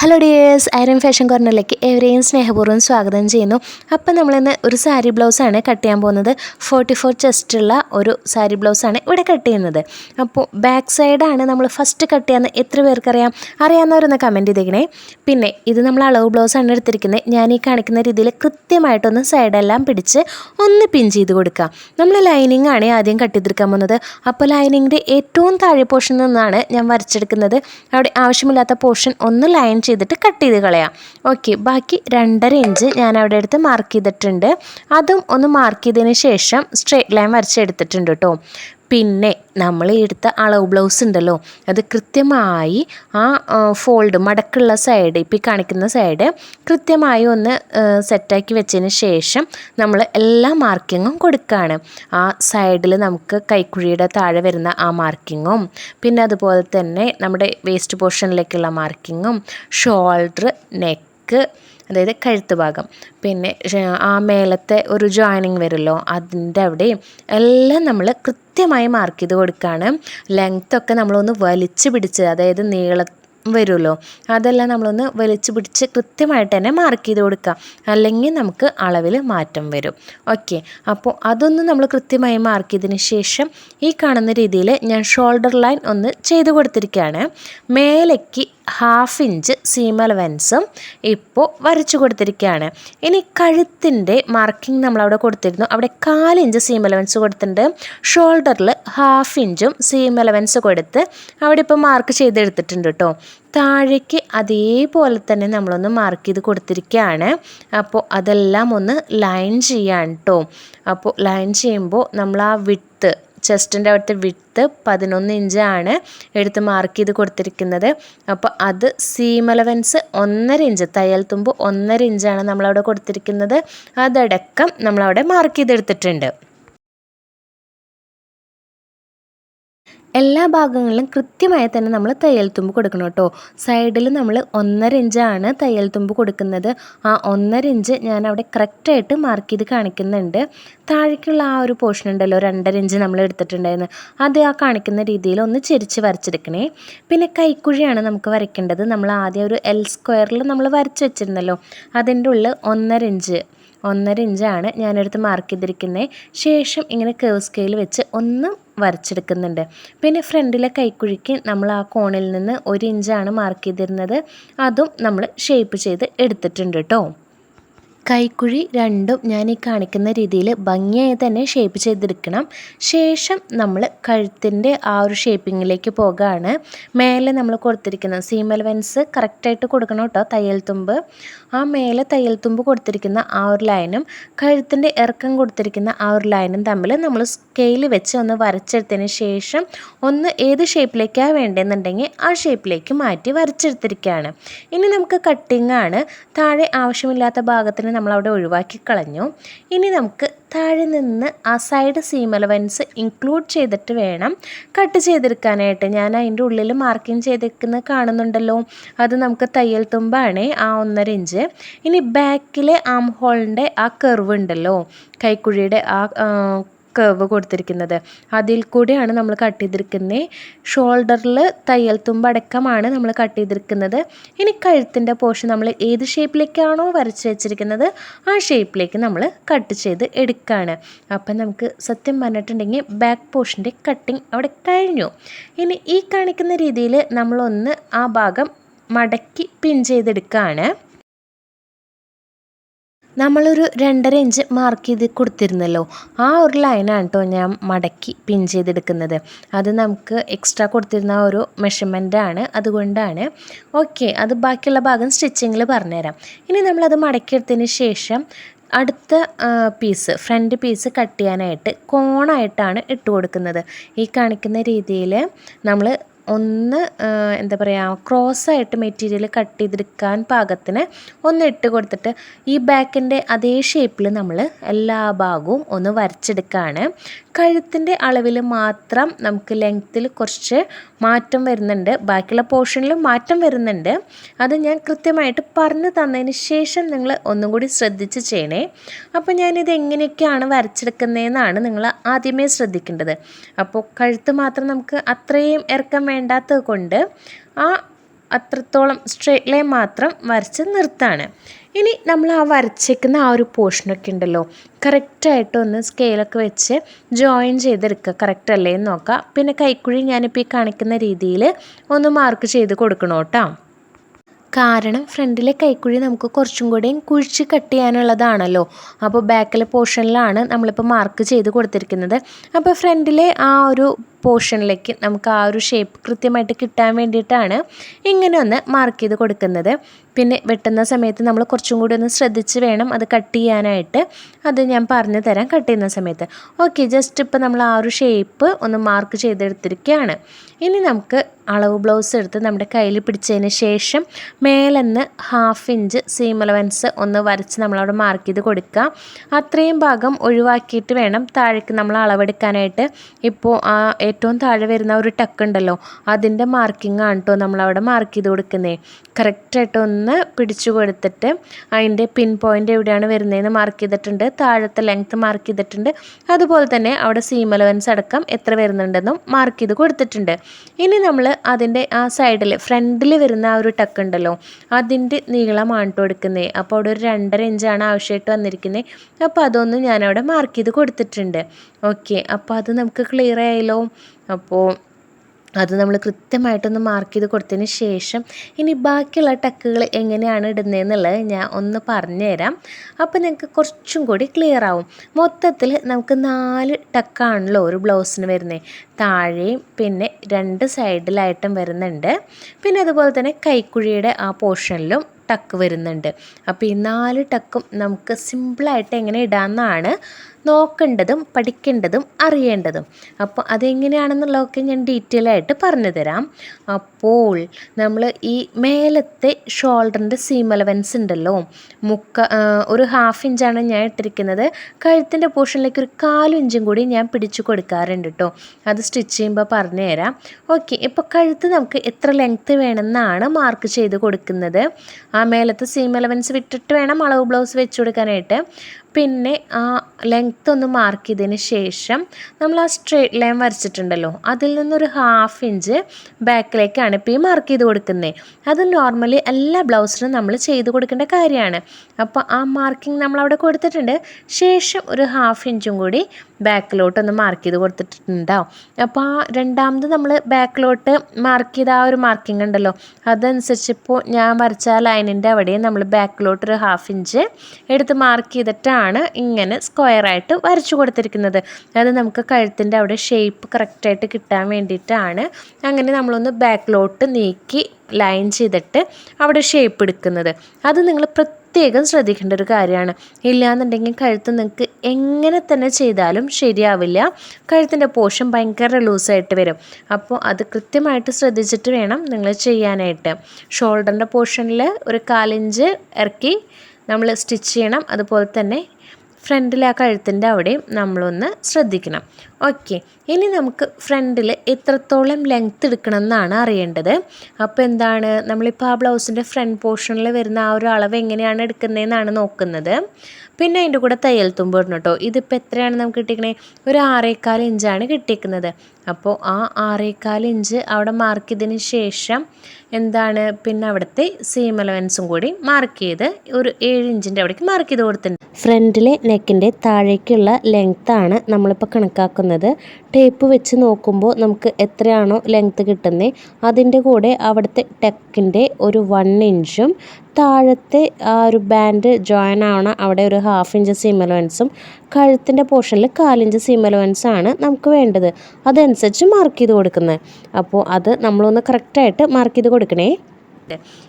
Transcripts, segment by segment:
Hello dears iron fashion കോർണറിലേക്ക് എവരെയും സ്നേഹപൂർവം സ്വാഗതം ചെയ്യുന്നു. അപ്പം നമ്മളിന്ന് ഒരു സാരി ബ്ലൗസാണ് കട്ട് ചെയ്യാൻ പോകുന്നത്. ഫോർട്ടി ഫോർ ചെസ്റ്റുള്ള ഒരു സാരി ബ്ലൗസാണ് ഇവിടെ കട്ട് ചെയ്യുന്നത്. അപ്പോൾ ബാക്ക് സൈഡാണ് നമ്മൾ ഫസ്റ്റ് കട്ട് ചെയ്യാന്ന് എത്ര പേർക്കറിയാം? അറിയാവുന്നവരൊന്ന് കമന്റ് ചെയ്തേക്കണേ. പിന്നെ ഇത് നമ്മൾ അളവ് ബ്ലൗസാണ് എടുത്തിരിക്കുന്നത്. ഞാൻ ഈ കാണിക്കുന്ന രീതിയിൽ കൃത്യമായിട്ടൊന്ന് സൈഡെല്ലാം പിടിച്ച് ഒന്ന് പിൻ ചെയ്ത് കൊടുക്കുക. നമ്മൾ ലൈനിങ് ആണ് ആദ്യം കട്ട് ചെയ്തെടുക്കാൻ പോകുന്നത്. അപ്പോൾ ലൈനിങ്ങിന്റെ ഏറ്റവും താഴെ പോർഷനിൽ നിന്നാണ് ഞാൻ വരച്ചെടുക്കുന്നത്. അവിടെ ആവശ്യമില്ലാത്ത പോർഷൻ ഒന്ന് ലൈൻ ചെയ്തിട്ട് കട്ട് ചെയ്ത് കളയാം. ഓക്കെ ബാക്കി രണ്ടര ഇഞ്ച് ഞാൻ അവിടെ എടുത്ത് മാർക്ക് ചെയ്തിട്ടുണ്ട്. അതും ഒന്ന് മാർക്ക് ചെയ്തതിന് ശേഷം സ്ട്രേറ്റ് ലൈൻ വരച്ചെടുത്തിട്ടുണ്ട് കേട്ടോ പിന്നെ നമ്മൾ എടുത്ത അളവ് ബ്ലൗസ് ഉണ്ടല്ലോ അത് കൃത്യമായി ആ ഫോൾഡ് മടക്കുള്ള സൈഡ് ഇപ്പോൾ കാണിക്കുന്ന സൈഡ് കൃത്യമായി ഒന്ന് സെറ്റാക്കി വെച്ചതിന് ശേഷം നമ്മൾ എല്ലാ മാർക്കിങ്ങും കൊടുക്കുകയാണ് ആ സൈഡിൽ നമുക്ക് കൈക്കുഴിയുടെ താഴെ വരുന്ന ആ മാർക്കിങ്ങും പിന്നെ അതുപോലെ തന്നെ നമ്മുടെ വേസ്റ്റ് പോർഷനിലേക്കുള്ള മാർക്കിങ്ങും ഷോൾഡർ നെക്ക് അതായത് കഴുത്ത് ഭാഗം. പിന്നെ ആ മേലത്തെ ഒരു ജോയിനിങ് വരുമല്ലോ അതിന്റെ അവിടെയും എല്ലാം നമ്മൾ കൃത്യമായി മാർക്ക് ചെയ്ത് കൊടുക്കുകയാണ് ലെങ്ത്തൊക്കെ നമ്മളൊന്ന് വലിച്ചു പിടിച്ച് അതായത് നീള വരുമല്ലോ. അതെല്ലാം നമ്മളൊന്ന് വലിച്ചു പിടിച്ച് കൃത്യമായിട്ട് തന്നെ മാർക്ക് ചെയ്ത് കൊടുക്കുക. അല്ലെങ്കിൽ നമുക്ക് അളവിൽ മാറ്റം വരും. ഓക്കെ അപ്പോൾ അതൊന്ന് നമ്മൾ കൃത്യമായി മാർക്ക് ചെയ്തതിന് ശേഷം ഈ കാണുന്ന രീതിയിൽ ഞാൻ ഷോൾഡർ ലൈൻ ഒന്ന് ചെയ്ത് കൊടുത്തിരിക്കുകയാണ്. മേലേക്ക് ഹാഫ് ഇഞ്ച് സീം അലവൻസും ഇപ്പോൾ വരച്ചു കൊടുത്തിരിക്കുകയാണ്. ഇനി കഴുത്തിന്റെ മാർക്കിംഗ് നമ്മളവിടെ കൊടുത്തിരുന്നു. അവിടെ കാലിഞ്ച് സീം അലവൻസ് കൊടുത്തിട്ടുണ്ട്. ഷോൾഡറിൽ ഹാഫ് ഇഞ്ചും സീം അലവൻസ് കൊടുത്ത് അവിടെ ഇപ്പോൾ മാർക്ക് ചെയ്തെടുത്തിട്ടുണ്ട് കേട്ടോ. താഴേക്ക് അതേപോലെ തന്നെ നമ്മളൊന്ന് മാർക്ക് ചെയ്ത് കൊടുത്തിരിക്കുകയാണ് അപ്പോൾ അതെല്ലാം ഒന്ന് ലൈൻ ചെയ്യാൻ കേട്ടോ അപ്പോൾ ലൈൻ ചെയ്യുമ്പോൾ നമ്മൾ ആ വിട്ട് ചെസ്റ്റിന്റെ അവിടുത്തെ വിത്ത് പതിനൊന്ന് ഇഞ്ചാണ് എടുത്ത് മാർക്ക് ചെയ്ത് കൊടുത്തിരിക്കുന്നത്. അപ്പോൾ അത് സീം ഒന്നര ഇഞ്ച് തയ്യൽ തുമ്പ് ഒന്നര ഇഞ്ചാണ് നമ്മളവിടെ കൊടുത്തിരിക്കുന്നത്. അതടക്കം നമ്മളവിടെ മാർക്ക് ചെയ്തെടുത്തിട്ടുണ്ട്. എല്ലാ ഭാഗങ്ങളിലും കൃത്യമായി തന്നെ നമ്മൾ തയ്യൽ തുമ്പ് കൊടുക്കണം കേട്ടോ. സൈഡിൽ നമ്മൾ ഒന്നര ഇഞ്ചാണ് തയ്യൽ തുമ്പ് കൊടുക്കുന്നത്. ആ ഒന്നര ഇഞ്ച് ഞാൻ അവിടെ കറക്റ്റായിട്ട് മാർക്ക് ചെയ്ത് കാണിക്കുന്നുണ്ട്. താഴേക്കുള്ള ആ ഒരു പോർഷൻ ഉണ്ടല്ലോ രണ്ടര ഇഞ്ച് നമ്മൾ എടുത്തിട്ടുണ്ടായിരുന്നു. അത് ആ കാണിക്കുന്ന രീതിയിൽ ഒന്ന് ചെരിച്ച് വരച്ചെടുക്കണേ. പിന്നെ കൈക്കുഴിയാണ് നമുക്ക് വരയ്ക്കേണ്ടത്. നമ്മൾ ആദ്യം ഒരു എൽ സ്ക്വയറിൽ നമ്മൾ വരച്ച് വെച്ചിരുന്നല്ലോ അതിന്റെ ഉള്ളിൽ ഒന്നര ഇഞ്ച്. ഒന്നര ഇഞ്ചാണ് ഞാനെടുത്ത് മാർക്ക് ചെയ്തിരിക്കുന്നത് ശേഷം ഇങ്ങനെ കേവ് സ്കെയിൽ വെച്ച് ഒന്ന് വരച്ചെടുക്കുന്നുണ്ട്. പിന്നെ ഫ്രണ്ടിലെ കൈക്കുഴിക്ക് നമ്മൾ ആ കോണിൽ നിന്ന് ഒരു ഇഞ്ചാണ് മാർക്ക് ചെയ്തിരുന്നത്. അതും നമ്മൾ ഷേപ്പ് ചെയ്ത് എടുത്തിട്ടുണ്ട് കേട്ടോ കൈക്കുഴി രണ്ടും ഞാൻ ഈ കാണിക്കുന്ന രീതിയിൽ ഭംഗിയായി തന്നെ ഷേപ്പ് ചെയ്തെടുക്കണം. ശേഷം നമ്മൾ കഴുത്തിന്റെ ആ ഒരു ഷേപ്പിങ്ങിലേക്ക് പോകുകയാണ് മേലെ നമ്മൾ കൊടുത്തിരിക്കുന്ന സീം എലവൻസ് കറക്റ്റായിട്ട് കൊടുക്കണം കേട്ടോ തയ്യൽ തുമ്പ്. ആ മേലെ തയ്യൽ തുമ്പ് കൊടുത്തിരിക്കുന്ന ആ ഒരു ലൈനും കഴുത്തിന്റെ ഇറക്കം കൊടുത്തിരിക്കുന്ന ആ ഒരു ലൈനും തമ്മിൽ നമ്മൾ സ്കെയിൽ വെച്ച് ഒന്ന് വരച്ചെടുത്തതിന് ശേഷം ഒന്ന് ഏത് ഷേപ്പിലേക്കാണ് വേണ്ടതെന്നുണ്ടെങ്കിൽ ആ ഷേപ്പിലേക്ക് മാറ്റി വരച്ചെടുത്തിരിക്കുകയാണ് ഇനി നമുക്ക് കട്ടിങ്ങാണ് താഴെ ആവശ്യമില്ലാത്ത ഭാഗത്തിന് നമ്മളവിടെ ഒഴിവാക്കി കളഞ്ഞു ഇനി നമുക്ക് താഴെ നിന്ന് ആ സൈഡ് സീം അലവൻസ് ഇൻക്ലൂഡ് ചെയ്തിട്ട് വേണം. കട്ട് ചെയ്തെടുക്കാനായിട്ട്. ഞാൻ അതിന്റെ ഉള്ളിൽ മാർക്കിങ് ചെയ്തേക്കുന്നത് കാണുന്നുണ്ടല്ലോ. അത് നമുക്ക് തയ്യൽ തുമ്പാണ് ആ ഒന്നര ഇഞ്ച് ഇനി ബാക്കിലെ ആം ഹോളിന്റെ ആ കർവ് ഉണ്ടല്ലോ. കൈക്കുഴിയുടെ ആ കർവ് കൊടുത്തിരിക്കുന്നത്. അതിൽ കൂടെയാണ് നമ്മൾ കട്ട് ചെയ്തിരിക്കുന്നത്. ഷോൾഡറിൽ തയ്യൽ തുമ്പടക്കമാണ് നമ്മൾ കട്ട് ചെയ്തിരിക്കുന്നത്. ഇനി കഴുത്തിന്റെ പോർഷൻ നമ്മൾ ഏത് ഷേപ്പിലേക്കാണോ വരച്ച് വെച്ചിരിക്കുന്നത് ആ ഷേപ്പിലേക്ക് നമ്മൾ കട്ട് ചെയ്ത് എടുക്കുകയാണ് അപ്പം നമുക്ക് സത്യം പറഞ്ഞിട്ടുണ്ടെങ്കിൽ ബാക്ക് പോർഷന്റെ കട്ടിങ് അവിടെ കഴിഞ്ഞു. ഇനി ഈ കാണിക്കുന്ന രീതിയിൽ നമ്മളൊന്ന് ആ ഭാഗം മടക്കി പിൻ ചെയ്തെടുക്കുകയാണ് നമ്മളൊരു രണ്ടര ഇഞ്ച് മാർക്ക് ചെയ്ത് കൊടുത്തിരുന്നല്ലോ. ആ ഒരു ലൈനാണ് കേട്ടോ ഞാൻ മടക്കി പിൻ ചെയ്തെടുക്കുന്നത്. അത് നമുക്ക് എക്സ്ട്രാ കൊടുത്തിരുന്ന ഒരു മെഷർമെന്റാണ് അതുകൊണ്ടാണ്. ഓക്കെ അത് ബാക്കിയുള്ള ഭാഗം സ്റ്റിച്ചിങ്ങിൽ പറഞ്ഞുതരാം. ഇനി നമ്മളത് മടക്കിയെടുത്തതിന് ശേഷം അടുത്ത പീസ് ഫ്രണ്ട് പീസ് കട്ട് ചെയ്യാനായിട്ട് കോണായിട്ടാണ് ഇട്ട് കൊടുക്കുന്നത്. ഈ കാണിക്കുന്ന രീതിയിൽ നമ്മൾ ഒന്ന് എന്താ പറയുക ക്രോസായിട്ട് മെറ്റീരിയൽ കട്ട് ചെയ്തെടുക്കാൻ പാകത്തിന് ഒന്ന് ഇട്ട് കൊടുത്തിട്ട് ഈ ബാക്കിന്റെ അതേ ഷേപ്പിൽ നമ്മൾ എല്ലാ ഭാഗവും ഒന്ന് വരച്ചെടുക്കുകയാണ് കഴുത്തിന്റെ അളവിൽ മാത്രം നമുക്ക് ലെങ്ത്തിൽ കുറച്ച് മാറ്റം വരുന്നുണ്ട്. ബാക്കിയുള്ള പോർഷനിൽ മാറ്റം വരുന്നുണ്ട്. അത് ഞാൻ കൃത്യമായിട്ട് പറഞ്ഞു തന്നതിന് ശേഷം നിങ്ങൾ ഒന്നും കൂടി ശ്രദ്ധിച്ച് ചെയ്യണേ. അപ്പോൾ ഞാനിത് എങ്ങനെയൊക്കെയാണ് വരച്ചെടുക്കുന്നതെന്നാണ് നിങ്ങൾ ആദ്യമേ ശ്രദ്ധിക്കേണ്ടത്. അപ്പോൾ കഴുത്ത് മാത്രം നമുക്ക് അത്രയും ഇറക്കം വേണ്ടാത്തത് കൊണ്ട് ആ അത്രത്തോളം സ്ട്രേറ്റ് ലൈൻ മാത്രം വരച്ച് നിർത്താണ്. ഇനി നമ്മൾ ആ വരച്ചേക്കുന്ന ആ ഒരു പോർഷനൊക്കെ ഉണ്ടല്ലോ കറക്റ്റായിട്ട് ഒന്ന് സ്കെയിലൊക്കെ വെച്ച് ജോയിൻ ചെയ്തെടുക്കുക. കറക്റ്റ് അല്ലേ എന്ന് നോക്കുക. പിന്നെ കൈക്കുഴി ഞാനിപ്പോൾ ഈ കാണിക്കുന്ന രീതിയിൽ ഒന്ന് മാർക്ക് ചെയ്ത് കൊടുക്കണം കേട്ടോ. കാരണം ഫ്രണ്ടിലെ കൈക്കുഴി നമുക്ക് കുറച്ചും കൂടെയും കുഴിച്ച് കട്ട് ചെയ്യാനുള്ളതാണല്ലോ. അപ്പോൾ ബാക്കിലെ പോർഷനിലാണ് നമ്മളിപ്പോൾ മാർക്ക് ചെയ്ത് കൊടുത്തിരിക്കുന്നത്. അപ്പോൾ ഫ്രണ്ടിലെ ആ ഒരു പോർഷനിലേക്ക് നമുക്ക് ആ ഒരു ഷേപ്പ് കൃത്യമായിട്ട് കിട്ടാൻ വേണ്ടിയിട്ടാണ് ഇങ്ങനെ ഒന്ന് മാർക്ക് ചെയ്ത് കൊടുക്കുന്നത്. പിന്നെ വെട്ടുന്ന സമയത്ത് നമ്മൾ കുറച്ചും കൂടി ഒന്ന് ശ്രദ്ധിച്ച് വേണം അത് കട്ട് ചെയ്യാനായിട്ട്. അത് ഞാൻ പറഞ്ഞു തരാം കട്ട് ചെയ്യുന്ന സമയത്ത്. ഓക്കെ ജസ്റ്റ് ഇപ്പോൾ നമ്മൾ ആ ഒരു ഷേപ്പ് ഒന്ന് മാർക്ക് ചെയ്തെടുത്തിരിക്കുകയാണ്. ഇനി നമുക്ക് അളവ് ബ്ലൗസ് എടുത്ത് നമ്മുടെ കയ്യിൽ പിടിച്ചതിന് ശേഷം മേലെന്ന് ഹാഫ് ഇഞ്ച് സീം അലവൻസ് ഒന്ന് വരച്ച് നമ്മളവിടെ മാർക്ക് ചെയ്ത് കൊടുക്കുക. അത്രയും ഭാഗം ഒഴിവാക്കിയിട്ട് വേണം താഴേക്ക് നമ്മൾ അളവെടുക്കാനായിട്ട്. ഇപ്പോൾ ആ ഏറ്റവും താഴെ വരുന്ന ഒരു ടക്ക് ഉണ്ടല്ലോ അതിന്റെ മാർക്കിംഗ് ആണ് കേട്ടോ നമ്മളവിടെ മാർക്ക് ചെയ്ത് കൊടുക്കുന്നത് കറക്റ്റായിട്ട് ഒന്ന് പിടിച്ചു കൊടുത്തിട്ട് അതിന്റെ പിൻ പോയിന്റ് എവിടെയാണ് വരുന്നതെന്ന് മാർക്ക് ചെയ്തിട്ടുണ്ട് താഴത്തെ ലെങ്ത്ത് മാർക്ക് ചെയ്തിട്ടുണ്ട്. അതുപോലെ തന്നെ അവിടെ സീം അലവൻസ് അടക്കം എത്ര വരുന്നുണ്ടെന്നും മാർക്ക് ചെയ്ത് കൊടുത്തിട്ടുണ്ട്. ഇനി നമ്മൾ അതിന്റെ ആ സൈഡിൽ ഫ്രണ്ടിൽ വരുന്ന ആ ഒരു ടക്ക് ഉണ്ടല്ലോ അതിന്റെ നീളമാണ് കേട്ടോ എടുക്കുന്നത് അപ്പോൾ അവിടെ ഒരു രണ്ടര ഇഞ്ചാണ് ആവശ്യമായിട്ട് വന്നിരിക്കുന്നത് അപ്പോൾ അതൊന്ന് ഞാനവിടെ മാർക്ക് ചെയ്ത് കൊടുത്തിട്ടുണ്ട്. ഓക്കെ അപ്പോൾ അത് നമുക്ക് ക്ലിയർ ആയല്ലോ. അപ്പോൾ അത് നമ്മൾ കൃത്യമായിട്ടൊന്ന് മാർക്ക് ചെയ്ത് കൊടുത്തതിന് ശേഷം ഇനി ബാക്കിയുള്ള ടക്കുകൾ എങ്ങനെയാണ് ഇടുന്നതെന്നുള്ളത് ഞാൻ ഒന്ന് പറഞ്ഞുതരാം. അപ്പോൾ നിങ്ങൾക്ക് കുറച്ചും കൂടി ക്ലിയർ ആവും. മൊത്തത്തിൽ നമുക്ക് നാല് ടക്കാണല്ലോ ഒരു ബ്ലൗസിന് വരുന്നത് താഴെയും പിന്നെ രണ്ട് സൈഡിലായിട്ടും വരുന്നുണ്ട്. പിന്നെ അതുപോലെ തന്നെ കൈക്കുഴിയുടെ ആ പോർഷനിലും ടക്ക് വരുന്നുണ്ട്. അപ്പോൾ ഈ നാല് ടക്കും നമുക്ക് സിമ്പിളായിട്ട് എങ്ങനെ ഇടാമെന്നാണ് നോക്കേണ്ടതും പഠിക്കേണ്ടതും അറിയേണ്ടതും. അപ്പോൾ അതെങ്ങനെയാണെന്നുള്ളതൊക്കെ ഞാൻ ഡീറ്റെയിൽ ആയിട്ട് പറഞ്ഞു തരാം. അപ്പോൾ നമ്മൾ ഈ മേലത്തെ ഷോൾഡറിന്റെ സീം അലവൻസ് ഉണ്ടല്ലോ. മുക്ക ഒരു ഹാഫ് ഇഞ്ചാണ് ഞാൻ ഇട്ടിരിക്കുന്നത്. കഴുത്തിന്റെ പോർഷനിലേക്ക് ഒരു കാലിഞ്ചും കൂടി ഞാൻ പിടിച്ചു കൊടുക്കാറുണ്ട് കേട്ടോ അത് സ്റ്റിച്ച് ചെയ്യുമ്പോൾ പറഞ്ഞു തരാം. ഓക്കെ ഇപ്പോൾ കഴുത്ത് നമുക്ക് എത്ര ലെങ്ത്ത് വേണമെന്നാണ് മാർക്ക് ചെയ്ത് കൊടുക്കുന്നത്. ആ മേലത്തെ സീം അലവൻസ് വിട്ടിട്ട് വേണം അളവ് ബ്ലൗസ് വെച്ച് കൊടുക്കാനായിട്ട്. പിന്നെ ആ ലെങ്ത് ഒന്ന് മാർക്ക് ചെയ്തതിന് ശേഷം നമ്മൾ ആ സ്ട്രേറ്റ് ലൈൻ വരച്ചിട്ടുണ്ടല്ലോ. അതിൽ നിന്നൊരു ഹാഫ് ഇഞ്ച് ബാക്കിലേക്കാണ് ഇപ്പോൾ ഈ മാർക്ക് ചെയ്ത് കൊടുക്കുന്നത് അത് നോർമലി എല്ലാ ബ്ലൗസിനും നമ്മൾ ചെയ്ത് കൊടുക്കേണ്ട കാര്യമാണ്. അപ്പോൾ ആ മാർക്കിംഗ് നമ്മൾ അവിടെ കൊടുത്തിട്ടുണ്ട്. ശേഷം ഒരു ഹാഫ് ഇഞ്ചും കൂടി ബാക്കിലോട്ടൊന്ന് മാർക്ക് ചെയ്ത് കൊടുത്തിട്ടുണ്ടാവും അപ്പോൾ ആ രണ്ടാമത് നമ്മൾ ബാക്കിലോട്ട് മാർക്ക് ചെയ്ത ആ ഒരു മാർക്കിംഗ് ഉണ്ടല്ലോ അതനുസരിച്ച് ഇപ്പോൾ ഞാൻ വരച്ച ലൈനിന്റെ അവിടെയും നമ്മൾ ബാക്കിലോട്ട് ഒരു ഹാഫ് ഇഞ്ച് എടുത്ത് മാർക്ക് ചെയ്തിട്ടാണ് ഇങ്ങനെ സ്ക്വയറായിട്ട് വരച്ചു കൊടുത്തിരിക്കുന്നത്. അത് നമുക്ക് കഴുത്തിന്റെ അവിടെ ഷേപ്പ് കറക്റ്റായിട്ട് കിട്ടാൻ വേണ്ടിയിട്ടാണ്. അങ്ങനെ നമ്മളൊന്ന് ബാക്കിലോട്ട് നീക്കി ലൈൻ ചെയ്തിട്ട് അവിടെ ഷേപ്പ് എടുക്കുന്നത്. അത് നിങ്ങൾ പ്രത്യേകം ശ്രദ്ധിക്കേണ്ട ഒരു കാര്യമാണ്. ഇല്ലയെന്നുണ്ടെങ്കിൽ കഴുത്ത് നിങ്ങൾക്ക് എങ്ങനെ തന്നെ ചെയ്താലും ശരിയാവില്ല. കഴുത്തിന്റെ പോർഷൻ ഭയങ്കര ലൂസായിട്ട് വരും. അപ്പോൾ അത് കൃത്യമായിട്ട് ശ്രദ്ധിച്ചിട്ട് വേണം നിങ്ങൾ ചെയ്യാനായിട്ട്. ഷോൾഡറിന്റെ പോർഷനിൽ ഒരു കാലിഞ്ച് ഇറക്കി നമ്മൾ സ്റ്റിച്ച് ചെയ്യണം. അതുപോലെ തന്നെ ഫ്രണ്ടിൽ ആ കഴുത്തിന്റെ അവിടെയും നമ്മളൊന്ന് ശ്രദ്ധിക്കണം. ഓക്കെ. ഇനി നമുക്ക് ഫ്രണ്ടിൽ എത്രത്തോളം ലെങ്ത്ത് എടുക്കണം എന്നാണ് അറിയേണ്ടത്. അപ്പോൾ എന്താണ്? നമ്മളിപ്പോൾ ആ ബ്ലൗസിന്റെ ഫ്രണ്ട് പോർഷനിൽ വരുന്ന ആ ഒരു അളവ് എങ്ങനെയാണ് എടുക്കുന്നതെന്നാണ് നോക്കുന്നത്. പിന്നെ അതിന്റെ കൂടെ തയ്യൽ തുമ്പ് ഇടണം കേട്ടോ. ഇതിപ്പോൾ എത്രയാണ് നമുക്ക് കിട്ടിയിരിക്കണേ? ഒരു ആറേക്കാൽ ഇഞ്ചാണ് കിട്ടിയിരിക്കുന്നത്. അപ്പോൾ ആ ആറേക്കാൽ ഇഞ്ച് അവിടെ മാർക്ക് ചെയ്തതിന് ശേഷം എന്താണ്? പിന്നെ അവിടുത്തെ സീം അലവൻസും കൂടി മാർക്ക് ചെയ്ത് ഒരു ഏഴ് ഇഞ്ചിന്റെ അവിടേക്ക് മാർക്ക് ചെയ്ത് കൊടുത്തിട്ടുണ്ട്. ഫ്രണ്ടിലെ നെക്കിന്റെ താഴേക്കുള്ള ലെങ്ത്താണ് നമ്മളിപ്പോൾ കണക്കാക്കുന്നത്. ടേപ്പ് വെച്ച് നോക്കുമ്പോൾ നമുക്ക് എത്രയാണോ ലെങ്ത്ത് കിട്ടുന്നത് അതിന്റെ കൂടെ അവിടുത്തെ ടെക്കിന്റെ ഒരു വൺ ഇഞ്ചും താഴത്തെ ആ ഒരു ബാൻഡ് ജോയിൻ ആവണം അവിടെ ഒരു ഹാഫ് ഇഞ്ച് സീം അലവൻസും കഴുത്തിന്റെ പോർഷനിൽ കാലിഞ്ച് സീം ആണ് നമുക്ക് വേണ്ടത്. അതനുസരിച്ച് മാർക്ക് ചെയ്ത് കൊടുക്കുന്നത് അപ്പോൾ അത് നമ്മളൊന്ന് കറക്റ്റായിട്ട് മാർക്ക് ചെയ്ത് കൊടുക്കണേ.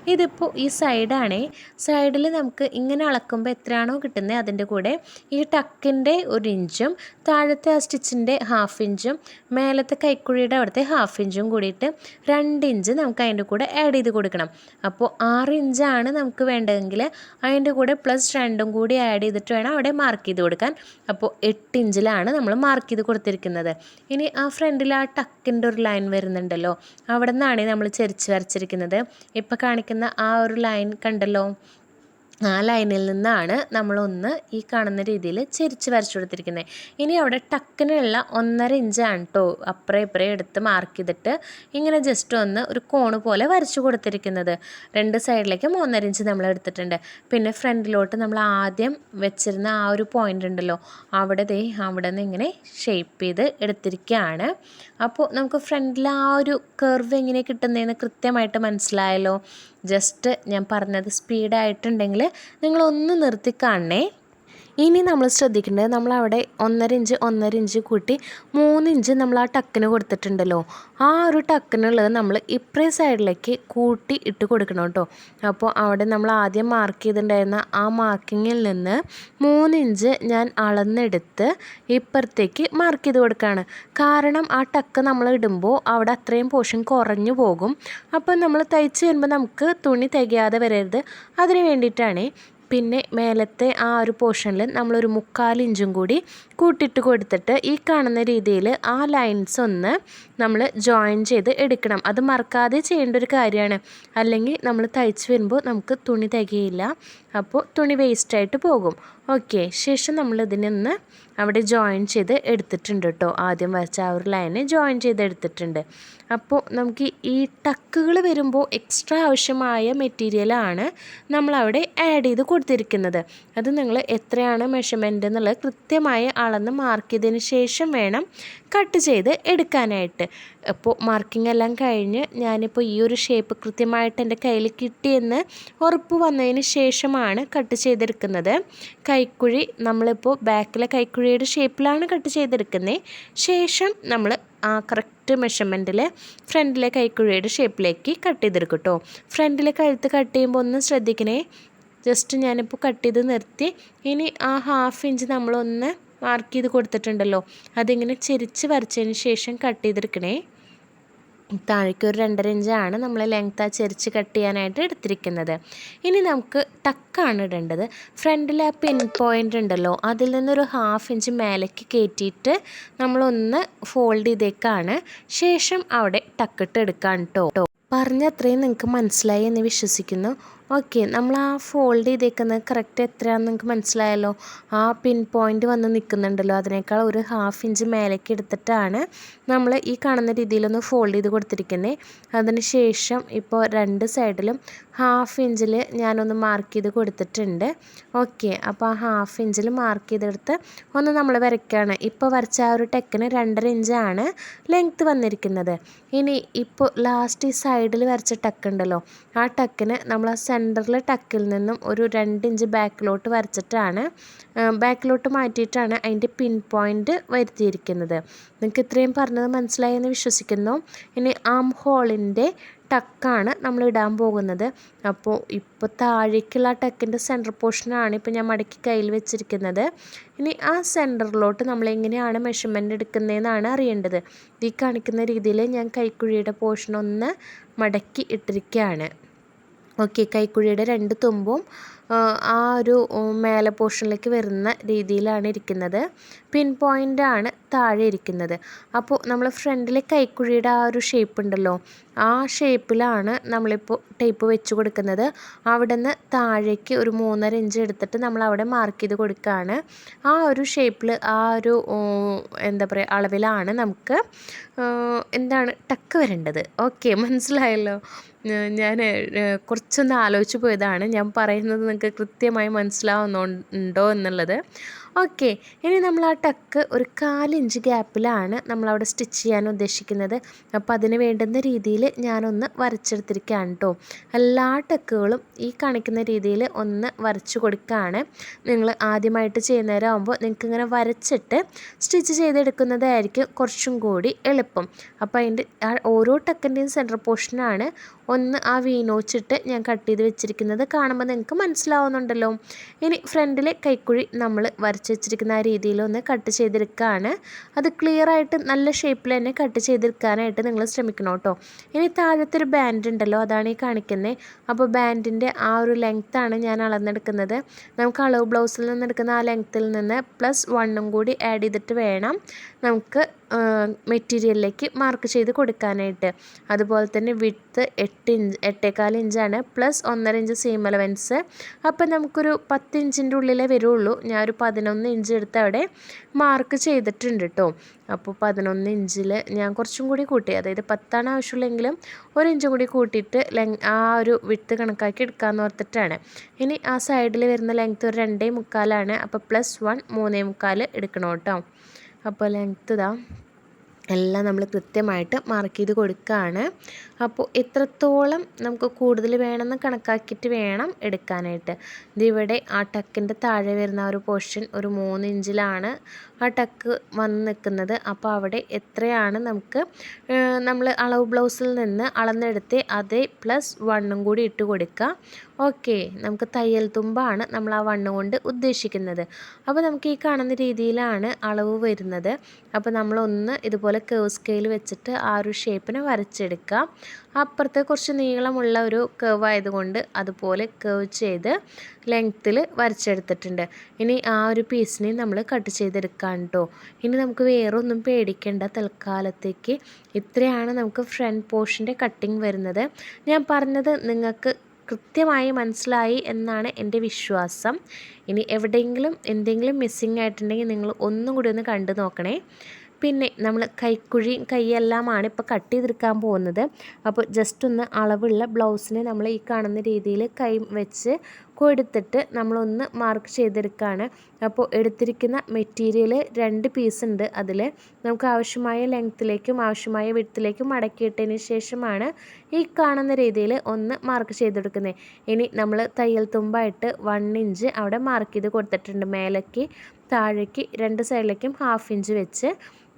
ഇതിപ്പോൾ ഈ സൈഡാണേ. സൈഡിൽ നമുക്ക് ഇങ്ങനെ അളക്കുമ്പോൾ എത്രയാണോ കിട്ടുന്നത് അതിന്റെ കൂടെ ഈ ടക്കിന്റെ ഒരു ഇഞ്ചും താഴത്തെ ആ സ്റ്റിച്ചിന്റെ ഹാഫ് ഇഞ്ചും മേലത്തെ കൈക്കുഴിയുടെ അവിടുത്തെ ഹാഫ് ഇഞ്ചും കൂടിയിട്ട് രണ്ട് ഇഞ്ച് നമുക്ക് അതിന്റെ കൂടെ ആഡ് ചെയ്ത് കൊടുക്കണം. അപ്പോൾ ആറ് ഇഞ്ചാണ് നമുക്ക് വേണ്ടതെങ്കിൽ അതിന്റെ കൂടെ പ്ലസ് രണ്ടും കൂടി ആഡ് ചെയ്തിട്ട് വേണം അവിടെ മാർക്ക് ചെയ്ത് കൊടുക്കാൻ. അപ്പോൾ എട്ട് ഇഞ്ചിലാണ് നമ്മൾ മാർക്ക് ചെയ്ത് കൊടുത്തിരിക്കുന്നത്. ഇനി ആ ഫ്രണ്ടിൽ ആ ടക്കിന്റെ ഒരു ലൈൻ വരുന്നുണ്ടല്ലോ. അവിടെ നിന്നാണ് നമ്മൾ ചെരിച്ച് വരച്ചിരിക്കുന്നത്. ഇപ്പോൾ കാണിക്കുന്ന ആ ഒരു ലൈൻ കണ്ടല്ലോ? ആ ലൈനിൽ നിന്നാണ് നമ്മളൊന്ന് ഈ കാണുന്ന രീതിയിൽ ചെരിച്ച് വരച്ചു കൊടുത്തിരിക്കുന്നത്. ഇനി അവിടെ ടക്കിനുള്ള ഒന്നര ഇഞ്ചാണ് കേട്ടോ അപ്പുറം ഇപ്പുറം എടുത്ത് മാർക്ക് ചെയ്തിട്ട് ഇങ്ങനെ ജസ്റ്റ് ഒന്ന് ഒരു കോണ് പോലെ വരച്ചു കൊടുത്തിരിക്കുന്നത്. രണ്ട് സൈഡിലേക്കും ഒന്നര ഇഞ്ച് നമ്മൾ എടുത്തിട്ടുണ്ട്. പിന്നെ ഫ്രണ്ടിലോട്ട് നമ്മൾ ആദ്യം വെച്ചിരുന്ന ആ ഒരു പോയിന്റ് ഉണ്ടല്ലോ അവിടെ ദേ അവിടെ നിന്ന് ഇങ്ങനെ ഷേപ്പ് ചെയ്ത് എടുത്തിരിക്കുകയാണ്. അപ്പോൾ നമുക്ക് ഫ്രണ്ടിൽ ആ ഒരു കർവ് എങ്ങനെ കിട്ടുന്നതെന്ന് കൃത്യമായിട്ട് മനസ്സിലായല്ലോ. ജസ്റ്റ് ഞാൻ പറഞ്ഞത് സ്പീഡായിട്ടുണ്ടെങ്കിൽ നിങ്ങളൊന്ന് നിർത്തി കാണണേ ഇനി നമ്മൾ ശ്രദ്ധിക്കേണ്ടത് നമ്മൾ നമ്മളവിടെ ഒന്നര ഇഞ്ച് ഒന്നര ഇഞ്ച് കൂട്ടി മൂന്ന് ഇഞ്ച് നമ്മൾ ആ ടക്കിന് കൊടുത്തിട്ടുണ്ടല്ലോ. ആ ഒരു ടക്കിനുള്ളത് നമ്മൾ ഇപ്പറേ സൈഡിലേക്ക് കൂട്ടി ഇട്ട് കൊടുക്കണം കേട്ടോ. അപ്പോൾ അവിടെ നമ്മൾ ആദ്യം മാർക്ക് ചെയ്തിട്ടുണ്ടായിരുന്ന ആ മാർക്കിങ്ങിൽ നിന്ന് മൂന്ന് ഇഞ്ച് ഞാൻ അളന്നെടുത്ത് ഇപ്പുറത്തേക്ക് മാർക്ക് ചെയ്ത് കൊടുക്കുകയാണ്. കാരണം ആ ടക്ക് നമ്മൾ ഇടുമ്പോൾ അവിടെ അത്രയും പോർഷൻ കുറഞ്ഞു പോകും. അപ്പോൾ നമ്മൾ തയ്ച്ച് വരുമ്പോൾ നമുക്ക് തുണി തികയാതെ വരരുത്. അതിന് വേണ്ടിയിട്ടാണ് പിന്നെ മേലത്തെ ആ ഒരു പോർഷനിൽ നമ്മളൊരു മുക്കാൽ ഇഞ്ചും കൂടി കൂട്ടിയിട്ട് കൊടുത്തിട്ട് ഈ കാണുന്ന രീതിയിൽ ആ ലൈൻസ് ഒന്ന് നമ്മൾ ജോയിൻ ചെയ്ത് എടുക്കണം. അത് മറക്കാതെ ചെയ്യേണ്ട ഒരു കാര്യമാണ്. അല്ലെങ്കിൽ നമ്മൾ തയ്ച്ച് വരുമ്പോൾ നമുക്ക് തുണി തികയില്ല. അപ്പോൾ തുണി വേസ്റ്റായിട്ട് പോകും. ഓക്കെ ശേഷം നമ്മൾ ഇതിനൊന്ന് അവിടെ ജോയിൻ ചെയ്ത് എടുത്തിട്ടുണ്ട് കേട്ടോ. ആദ്യം വരച്ച ആ ഒരു ലൈന് ജോയിൻ ചെയ്ത് എടുത്തിട്ടുണ്ട്. അപ്പോൾ നമുക്ക് ഈ ടക്കുകൾ വരുമ്പോൾ എക്സ്ട്രാ ആവശ്യമായ മെറ്റീരിയലാണ് നമ്മളവിടെ ആഡ് ചെയ്ത് കൊടുത്തിരിക്കുന്നത്. അത് നിങ്ങൾ എത്രയാണ് മെഷർമെന്റ് എന്നുള്ളത് കൃത്യമായി അളന്ന് മാർക്ക് ചെയ്തതിന് ശേഷം വേണം കട്ട് ചെയ്ത് എടുക്കാനായിട്ട്. അപ്പോൾ മാർക്കിംഗ് എല്ലാം കഴിഞ്ഞ് ഞാനിപ്പോൾ ഈ ഒരു ഷേപ്പ് കൃത്യമായിട്ട് എന്റെ കയ്യിൽ കിട്ടിയെന്ന് ഉറപ്പ് വന്നതിന് ശേഷമാണ് കട്ട് ചെയ്തെടുക്കുന്നത്. കൈക്കുഴി നമ്മളിപ്പോൾ ബാക്കിലെ കൈക്കുഴിയുടെ ഷേപ്പിലാണ് കട്ട് ചെയ്തെടുക്കുന്നത് ശേഷം നമ്മൾ ആ കറക്റ്റ് മെഷർമെന്റിൽ ഫ്രണ്ടിലെ കൈക്കുഴിയുടെ ഷേപ്പിലേക്ക് കട്ട് ചെയ്തെടുക്കും കേട്ടോ ഫ്രണ്ടിലെ കഴുത്ത് കട്ട് ചെയ്യുമ്പോൾ ഒന്ന് ശ്രദ്ധിക്കണേ. ജസ്റ്റ് ഞാനിപ്പോൾ കട്ട് ചെയ്ത് നിർത്തി. ഇനി ആ ഹാഫ് ഇഞ്ച് നമ്മളൊന്ന് മാർക്ക് ചെയ്ത് കൊടുത്തിട്ടുണ്ടല്ലോ. അതിങ്ങനെ ചെരിച്ച് വരച്ചതിന് ശേഷം കട്ട് ചെയ്തെടുക്കണേ. താഴേക്ക് ഒരു രണ്ടര ഇഞ്ചാണ് നമ്മൾ ലെങ്ത് ആ ചെരിച്ച് കട്ട് ചെയ്യാനായിട്ട് എടുത്തിരിക്കുന്നത്. ഇനി നമുക്ക് ടക്കാണ് ഇടേണ്ടത്. ഫ്രണ്ടിൽ ആ പിൻ പോയിന്റ് ഉണ്ടല്ലോ അതിൽ നിന്നൊരു ഹാഫ് ഇഞ്ച് മേലേക്ക് കയറ്റിയിട്ട് നമ്മളൊന്ന് ഫോൾഡ് ചെയ്തേക്കാണ്. ശേഷം അവിടെ ടക്കിട്ട് എടുക്കാൻ കേട്ടോ പറഞ്ഞ അത്രയും നിങ്ങൾക്ക് മനസ്സിലായി എന്ന് വിശ്വസിക്കുന്നു. ഓക്കെ നമ്മൾ ആ ഫോൾഡ് ചെയ്തേക്കുന്നത് കറക്റ്റ് എത്രയാണെന്ന് നിങ്ങൾക്ക് മനസ്സിലായല്ലോ? ആ പിൻ പോയിന്റ് വന്ന് നിൽക്കുന്നുണ്ടല്ലോ അതിനേക്കാൾ ഒരു ഹാഫ് ഇഞ്ച് മേലേക്ക് എടുത്തിട്ടാണ് നമ്മൾ ഈ കാണുന്ന രീതിയിലൊന്ന് ഫോൾഡ് ചെയ്ത് കൊടുത്തിരിക്കുന്നത് അതിന് ശേഷം ഇപ്പോൾ രണ്ട് സൈഡിലും ഹാഫ് ഇഞ്ചിൽ ഞാനൊന്ന് മാർക്ക് ചെയ്ത് കൊടുത്തിട്ടുണ്ട്. ഓക്കെ അപ്പോൾ ആ ഹാഫ് ഇഞ്ചിൽ മാർക്ക് ചെയ്തെടുത്ത് ഒന്ന് നമ്മൾ വരയ്ക്കുകയാണ് ഇപ്പോൾ വരച്ച ആ ഒരു ടെക്കിന് രണ്ടര ഇഞ്ചാണ് ലെങ്ത്ത് വന്നിരിക്കുന്നത്. ഇനി ഇപ്പോൾ ലാസ്റ്റ് ഈ സൈഡിൽ വരച്ച ടക്ക് ഉണ്ടല്ലോ ആ ടക്കിന് നമ്മൾ ആ സെന്ററിലെ ടക്കിൽ നിന്നും ഒരു രണ്ട് ഇഞ്ച് ബാക്കിലോട്ട് വരച്ചിട്ടാണ് ബാക്കിലോട്ട് മാറ്റിയിട്ടാണ് അതിന്റെ പിൻ പോയിന്റ് വരുത്തിയിരിക്കുന്നത്. നിങ്ങൾക്ക് ഇത്രയും പറഞ്ഞത് മനസ്സിലായെന്ന് വിശ്വസിക്കുന്നു. ഇനി ആം ഹോളിന്റെ ടക്കാണ് നമ്മൾ ഇടാൻ പോകുന്നത്. അപ്പോൾ ഇപ്പോൾ താഴേക്കുള്ള ടക്കിന്റെ സെന്റർ പോർഷനാണ് ഇപ്പോൾ ഞാൻ മടക്കി കയ്യിൽ വെച്ചിരിക്കുന്നത്. ഇനി ആ സെന്ററിലോട്ട് നമ്മൾ എങ്ങനെയാണ് മെഷർമെന്റ് എടുക്കുന്നതെന്നാണ് അറിയേണ്ടത്. ഈ കാണിക്കുന്ന രീതിയിൽ ഞാൻ കൈക്കുഴിയുടെ പോർഷൻ ഒന്ന് മടക്കി ഇട്ടിരിക്കുകയാണ്. ഓക്കെ കൈക്കുഴിയുടെ രണ്ട് തുമ്പും ആ ഒരു മേലെ പോർഷനിലേക്ക് വരുന്ന രീതിയിലാണ് ഇരിക്കുന്നത്. പിൻ പോയിന്റാണ് താഴെ ഇരിക്കുന്നത്. അപ്പോൾ നമ്മൾ ഫ്രണ്ടിലെ കൈക്കുഴിയുടെ ആ ഒരു ഷേപ്പ് ഉണ്ടല്ലോ ആ ഷേപ്പിലാണ് നമ്മളിപ്പോൾ ടേപ്പ് വെച്ച് കൊടുക്കുന്നത്. അവിടെ നിന്ന് താഴേക്ക് ഒരു മൂന്നര ഇഞ്ച് എടുത്തിട്ട് നമ്മൾ അവിടെ മാർക്ക് ചെയ്ത് കൊടുക്കുകയാണ് ആ ഒരു ഷേപ്പിൽ ആ ഒരു എന്താ പറയുക അളവിലാണ് നമുക്ക് എന്താണ് ടക്ക് വരേണ്ടത്. ഓക്കെ മനസ്സിലായല്ലോ? ഞാൻ കുറച്ചൊന്ന് ആലോചിച്ച് പോയതാണ്. ഞാൻ പറയുന്നത് നിങ്ങൾക്ക് കൃത്യമായി മനസ്സിലാവുന്നുണ്ടോ എന്നുള്ളത്. ഓക്കെ ഇനി നമ്മൾ ആ ടക്ക് ഒരു കാലിഞ്ച് ഗ്യാപ്പിലാണ് നമ്മളവിടെ സ്റ്റിച്ച് ചെയ്യാൻ ഉദ്ദേശിക്കുന്നത്. അപ്പോൾ അതിന് വേണ്ടുന്ന രീതിയിൽ ഞാനൊന്ന് വരച്ചെടുത്തിരിക്കുകയാണ് കേട്ടോ എല്ലാ ടക്കുകളും ഈ കാണിക്കുന്ന രീതിയിൽ ഒന്ന് വരച്ചു കൊടുക്കുകയാണ്. നിങ്ങൾ ആദ്യമായിട്ട് ചെയ്യുന്നവരാകുമ്പോൾ നിങ്ങൾക്ക് ഇങ്ങനെ വരച്ചിട്ട് സ്റ്റിച്ച് ചെയ്തെടുക്കുന്നതായിരിക്കും കുറച്ചും കൂടി എളുപ്പം. അപ്പോൾ അതിന്റെ ഓരോ ടക്കിന്റെയും സെന്റർ പോർഷനാണ് ഒന്ന് ആ വീനോച്ചിട്ട് ഞാൻ കട്ട് ചെയ്ത് വെച്ചിരിക്കുന്നത് കാണുമ്പോൾ നിങ്ങൾക്ക് മനസ്സിലാവുന്നുണ്ടല്ലോ. ഇനി ഫ്രണ്ടിലെ കൈക്കുഴി നമ്മൾ വരച്ച് വെച്ചിരിക്കുന്ന ആ രീതിയിലൊന്ന് കട്ട് ചെയ്തെടുക്കുകയാണ് അത് ക്ലിയറായിട്ട് നല്ല ഷേപ്പിൽ തന്നെ കട്ട് ചെയ്തെടുക്കാനായിട്ട് നിങ്ങൾ ശ്രമിക്കണം കേട്ടോ. ഇനി താഴത്തെ ഒരു ബാൻഡ് ഉണ്ടല്ലോ അതാണ് ഈ കാണിക്കുന്നത് അപ്പോൾ ബാൻഡിന്റെ ആ ഒരു ലെങ്ത്താണ് ഞാൻ അളന്നെടുക്കുന്നത്. നമുക്ക് അളവ് ബ്ലൗസിൽ നിന്ന് എടുക്കുന്ന ആ ലെങ്ത്തിൽ നിന്ന് പ്ലസ് വണ്ണും കൂടി ആഡ് ചെയ്തിട്ട് വേണം നമുക്ക് മെറ്റീരിയലിലേക്ക് മാർക്ക് ചെയ്ത് കൊടുക്കാനായിട്ട്. അതുപോലെ തന്നെ വിട്ത്ത് എട്ട് ഇഞ്ച് എട്ടേകാൽ ഇഞ്ചാണ്. പ്ലസ് ഒന്നര ഇഞ്ച് സീം അലവൻസ് അപ്പം നമുക്കൊരു പത്ത് ഇഞ്ചിന്റെ ഉള്ളിലേ വരുള്ളൂ. ഞാനൊരു പതിനൊന്ന് ഇഞ്ച് എടുത്ത് അവിടെ മാർക്ക് ചെയ്തിട്ടുണ്ട് കേട്ടോ അപ്പോൾ പതിനൊന്ന് ഇഞ്ചിൽ ഞാൻ കുറച്ചും കൂടി കൂട്ടി. അതായത് പത്താണ് ആവശ്യമുള്ളെങ്കിലും ഒരു ഇഞ്ച് കൂടി കൂട്ടിയിട്ട് ലെങ് ആ ഒരു വിട്ട് കണക്കാക്കി എടുക്കാമെന്ന് ഓർത്തിട്ടാണ്. ഇനി ആ സൈഡിൽ വരുന്ന ലെങ്ത്ത് ഒരു രണ്ടേ മുക്കാലാണ്. അപ്പോൾ പ്ലസ് വൺ മൂന്നേ മുക്കാൽ എടുക്കണം കേട്ടോ അപ്പോൾ ലെങ്ത്ത് ഇതാ. എല്ലാം നമ്മൾ കൃത്യമായിട്ട് മാർക്ക് ചെയ്ത് കൊടുക്കുകയാണ് അപ്പോൾ എത്രത്തോളം നമുക്ക് കൂടുതൽ വേണമെന്ന് കണക്കാക്കിയിട്ട് വേണം എടുക്കാനായിട്ട്. ഇതിവിടെ ആ ടക്കിന്റെ താഴെ വരുന്ന ഒരു പോർഷൻ ഒരു മൂന്ന് ഇഞ്ചിലാണ് ആ ടക്ക് വന്ന് നിൽക്കുന്നത്. അപ്പോൾ അവിടെ എത്രയാണ് നമുക്ക് നമ്മൾ അളവ് ബ്ലൗസിൽ നിന്ന് അളന്നെടുത്ത് അതേ പ്ലസ് വണ്ണും കൂടി ഇട്ട് കൊടുക്കുക. ഓക്കെ നമുക്ക് തയ്യൽ തുമ്പാണ് നമ്മൾ ആ വണ്ണ് കൊണ്ട് ഉദ്ദേശിക്കുന്നത്. അപ്പോൾ നമുക്ക് ഈ കാണുന്ന രീതിയിലാണ് അളവ് വരുന്നത്. അപ്പോൾ നമ്മളൊന്ന് ഇതുപോലെ കേവ് സ്കെയിൽ വെച്ചിട്ട് ആ ഒരു ഷേപ്പിന് വരച്ചെടുക്കുക. അപ്പുറത്തെ കുറച്ച് നീളമുള്ള ഒരു കേവ് ആയതുകൊണ്ട് അതുപോലെ കേവ് ചെയ്ത് ലെങ്ത്തിൽ വരച്ചെടുത്തിട്ടുണ്ട്. ഇനി ആ ഒരു പീസിനെ നമ്മൾ കട്ട് ചെയ്തെടുക്കാം കേട്ടോ ഇനി നമുക്ക് വേറെ ഒന്നും പേടിക്കേണ്ട തൽക്കാലത്തേക്ക്. ഇത്രയാണ് നമുക്ക് ഫ്രണ്ട് പോർഷന്റെ കട്ടിങ് വരുന്നത്. ഞാൻ പറഞ്ഞത് നിങ്ങൾക്ക് കൃത്യമായി മനസ്സിലായി എന്നാണ് എന്റെ വിശ്വാസം. ഇനി എവിടെയെങ്കിലും എന്തെങ്കിലും മിസ്സിംഗ് ആയിട്ടുണ്ടെങ്കിൽ നിങ്ങൾ ഒന്നും കൂടി ഒന്ന് കണ്ടു നോക്കണേ. പിന്നെ നമ്മൾ കൈക്കുഴി കൈയെല്ലാമാണ് ഇപ്പോൾ കട്ട് ചെയ്തെടുക്കാൻ പോകുന്നത്. അപ്പോൾ ജസ്റ്റ് ഒന്ന് അളവുള്ള ബ്ലൗസിന് നമ്മൾ ഈ കാണുന്ന രീതിയിൽ കൈ വെച്ച് കൊടുത്തിട്ട് നമ്മളൊന്ന് മാർക്ക് ചെയ്തെടുക്കുകയാണ് അപ്പോൾ എടുത്തിരിക്കുന്ന മെറ്റീരിയൽ രണ്ട് പീസ് ഉണ്ട് അതിൽ നമുക്ക് ആവശ്യമായ ലെങ്ത്തിലേക്കും ആവശ്യമായ വിടത്തിലേക്കും മടക്കിയിട്ടതിന് ശേഷമാണ് ഈ കാണുന്ന രീതിയിൽ ഒന്ന് മാർക്ക് ചെയ്തെടുക്കുന്നത്. ഇനി നമ്മൾ തയ്യൽ തുമ്പായിട്ട് വൺ ഇഞ്ച് അവിടെ മാർക്ക് ചെയ്ത് കൊടുത്തിട്ടുണ്ട്. മേലേക്ക് താഴേക്ക് രണ്ട് സൈഡിലേക്കും ഹാഫ് ഇഞ്ച് വെച്ച്.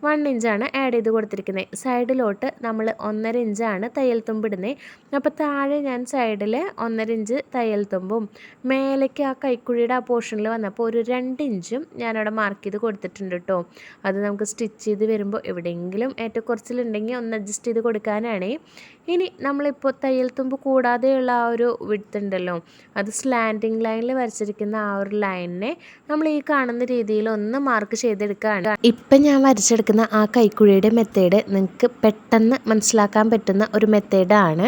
വൺ ഇഞ്ചാണ് ആഡ് ചെയ്ത് കൊടുത്തിരിക്കുന്നത്. സൈഡിലോട്ട് നമ്മൾ ഒന്നര ഇഞ്ചാണ് തയ്യൽ തുമ്പിടുന്നത് അപ്പോൾ താഴെ ഞാൻ സൈഡിൽ ഒന്നര ഇഞ്ച് തയ്യൽ തുമ്പും മേലേക്ക് ആ കൈക്കുഴിയുടെ ആ പോർഷനിൽ വന്നപ്പോൾ ഒരു രണ്ട് ഇഞ്ചും ഞാനവിടെ മാർക്ക് ചെയ്ത് കൊടുത്തിട്ടുണ്ട് കേട്ടോ അത് നമുക്ക് സ്റ്റിച്ച് ചെയ്ത് വരുമ്പോൾ എവിടെയെങ്കിലും ഏറ്റക്കുറച്ചിലുണ്ടെങ്കിൽ ഒന്ന് അഡ്ജസ്റ്റ് ചെയ്ത് കൊടുക്കാനാണ്. ഇനി നമ്മളിപ്പോൾ തയ്യൽ തുമ്പ് കൂടാതെയുള്ള ആ ഒരു വിടുത്തുണ്ടല്ലോ അത് സ്ലാൻഡിങ് ലൈനിൽ വരച്ചിരിക്കുന്ന ആ ഒരു ലൈനിനെ നമ്മൾ ഈ കാണുന്ന രീതിയിൽ ഒന്ന് മാർക്ക് ചെയ്തെടുക്കുകയാണ് ഇപ്പം ഞാൻ വരച്ചെടുക്കുന്ന ആ കൈക്കുഴിയുടെ മെത്തേഡ് നിങ്ങൾക്ക് പെട്ടെന്ന് മനസ്സിലാക്കാൻ പറ്റുന്ന ഒരു മെത്തേഡാണ്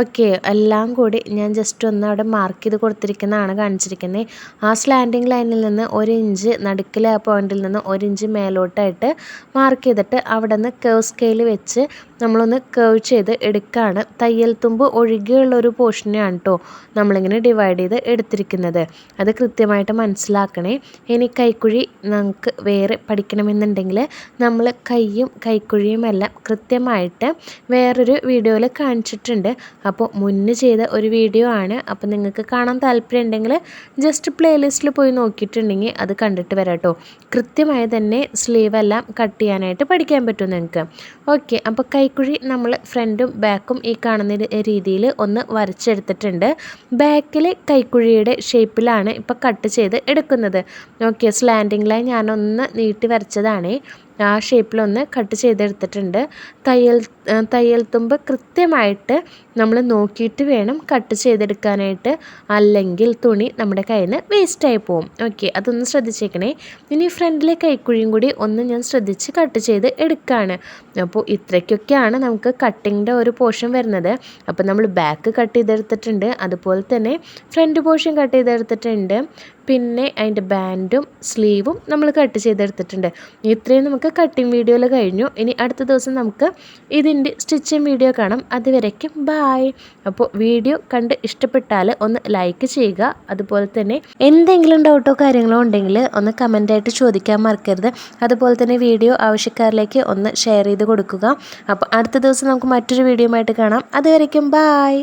ഓക്കെ എല്ലാം കൂടി ഞാൻ ജസ്റ്റ് ഒന്ന് അവിടെ മാർക്ക് ചെയ്ത് കൊടുത്തിരിക്കുന്നതാണ് കാണിച്ചിരിക്കുന്നത് ആ സ്ലാൻഡിങ് ലൈനിൽ നിന്ന് ഒരു ഇഞ്ച് നടുക്കിലെ ആ പോയിന്റിൽ നിന്ന് ഒരു ഇഞ്ച് മേലോട്ടായിട്ട് മാർക്ക് ചെയ്തിട്ട് അവിടെ നിന്ന് കേവ് സ്കെയിൽ വെച്ച് നമ്മളൊന്ന് കേവ് ചെയ്ത് എടുക്കുകയാണ് തയ്യൽ തുമ്പ് ഒഴികെയുള്ള ഒരു പോർഷനെയാണ് കേട്ടോ നമ്മളിങ്ങനെ ഡിവൈഡ് ചെയ്ത് എടുത്തിരിക്കുന്നത്. അത് കൃത്യമായിട്ട് മനസ്സിലാക്കണേ. ഇനി കൈക്കുഴി നമുക്ക് വേറെ പഠിക്കണമെന്നുണ്ടെങ്കിൽ നമ്മൾ കൈയും കൈക്കുഴിയും എല്ലാം കൃത്യമായിട്ട് വേറൊരു വീഡിയോയിൽ കാണിച്ചിട്ടുണ്ട്. അപ്പോൾ മുന്നേ ചെയ്ത ഒരു വീഡിയോ ആണ്. അപ്പോൾ നിങ്ങൾക്ക് കാണാൻ താല്പര്യമുണ്ടെങ്കിൽ ജസ്റ്റ് പ്ലേലിസ്റ്റിൽ പോയി നോക്കിയിട്ടുണ്ടെങ്കിൽ അത് കണ്ടിട്ട് വരാം കേട്ടോ കൃത്യമായി തന്നെ സ്ലീവ് എല്ലാം കട്ട് ചെയ്യാനായിട്ട് പഠിക്കാൻ പറ്റും നിങ്ങൾക്ക്. ഓക്കെ അപ്പോൾ കൈക്കുഴി നമ്മൾ ഫ്രണ്ടും ബാക്കും ഈ കാണുന്ന രീതിയിൽ ഒന്ന് വരച്ചെടുത്തിട്ടുണ്ട്. ബാക്കിൽ കൈക്കുഴിയുടെ ഷേപ്പിലാണ് ഇപ്പോൾ കട്ട് ചെയ്ത് എടുക്കുന്നത്. ഓക്കെ സ്ലാൻഡിങ് ലൈൻ ഞാനൊന്ന് നീട്ടി വരച്ചതാണ്. ആ ഷേപ്പിലൊന്ന് കട്ട് ചെയ്തെടുത്തിട്ടുണ്ട്. തയ്യൽ തയ്യൽ തുമ്പ് കൃത്യമായിട്ട് നമ്മൾ നോക്കിയിട്ട് വേണം കട്ട് ചെയ്തെടുക്കാനായിട്ട്. അല്ലെങ്കിൽ തുണി നമ്മുടെ കയ്യിൽ നിന്ന് വേസ്റ്റായി പോകും ഓക്കെ അതൊന്ന് ശ്രദ്ധിച്ചേക്കണേ. ഇനി ഫ്രണ്ടിലെ കൈക്കുഴിയും കൂടി ഒന്ന് ഞാൻ ശ്രദ്ധിച്ച് കട്ട് ചെയ്ത് എടുക്കുകയാണ് അപ്പോൾ ഇത്രയ്ക്കൊക്കെയാണ് നമുക്ക് കട്ടിങ്ങിന്റെ ഒരു പോർഷൻ വരുന്നത്. അപ്പോൾ നമ്മൾ ബാക്ക് കട്ട് ചെയ്തെടുത്തിട്ടുണ്ട്. അതുപോലെ തന്നെ ഫ്രണ്ട് പോർഷൻ കട്ട് ചെയ്തെടുത്തിട്ടുണ്ട്. പിന്നെ അതിന്റെ ബാൻഡും സ്ലീവും നമ്മൾ കട്ട് ചെയ്തെടുത്തിട്ടുണ്ട്. ഇത്രയും നമുക്ക് കട്ടിങ് വീഡിയോയിൽ കഴിഞ്ഞു. ഇനി അടുത്ത ദിവസം നമുക്ക് ഇതിന്റെ സ്റ്റിച്ചിങ് വീഡിയോ കാണാം. അതുവരയ്ക്കും ബായ്. അപ്പോൾ വീഡിയോ കണ്ട് ഇഷ്ടപ്പെട്ടാൽ ഒന്ന് ലൈക്ക് ചെയ്യുക. അതുപോലെ തന്നെ എന്തെങ്കിലും ഡൗട്ടോ കാര്യങ്ങളോ ഉണ്ടെങ്കിൽ ഒന്ന് കമന്റായിട്ട് ചോദിക്കാൻ മറക്കരുത്. അതുപോലെ തന്നെ വീഡിയോ ആവശ്യക്കാരിലേക്ക് ഒന്ന് ഷെയർ ചെയ്ത് കൊടുക്കുക. അപ്പോൾ അടുത്ത ദിവസം നമുക്ക് മറ്റൊരു വീഡിയോ ആയിട്ട് കാണാം. അതുവരയ്ക്കും ബായ്.